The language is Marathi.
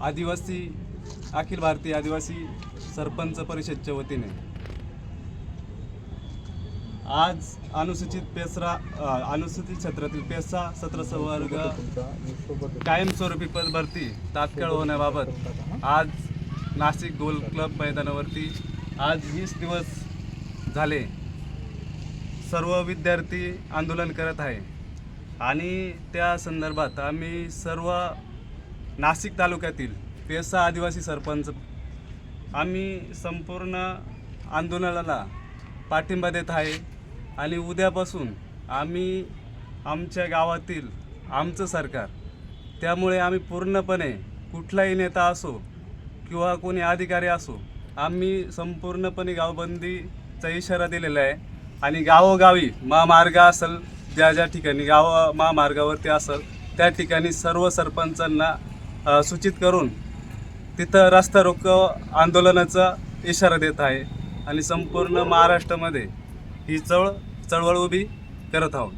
आदिवासी अखिल भारतीय आदिवासी सरपंच परिषदच्या वतीने. आज अनुसूचित पेसरा अनुसूचित क्षेत्रातील पेसा सत्र वर्ग कायमस्वरूपी पदभरती तात्काळ होण्याबाबत आज नाशिक गोल क्लब मैदानावरती आज वीस दिवस झाले. सर्व विद्यार्थी आंदोलन करत आहे. आणि त्या संदर्भात आम्ही सर्व नाशिक तालुक्यातील पेसा आदिवासी सरपंच आम्ही संपूर्ण आंदोलनाला पाठिंबा देत आहे आणि उद्यापासून आम्ही आमच्या गावातील आमचं सरकार त्यामुळे आम्ही पूर्णपणे कुठलाही नेता असो किंवा कोणी अधिकारी असो आम्ही संपूर्णपणे गावबंदीचा इशारा दिलेला आहे. आणि गावोगावी महामार्ग असेल ज्या ज्या ठिकाणी गाव महामार्गावरती असेल त्या ठिकाणी सर्व सरपंचांना सूचित करून तिथं रस्ता रोको आंदोलनाचा इशारा देत आहे आणि संपूर्ण महाराष्ट्रामध्ये ही चळ चळवळ उभी करत आहोत.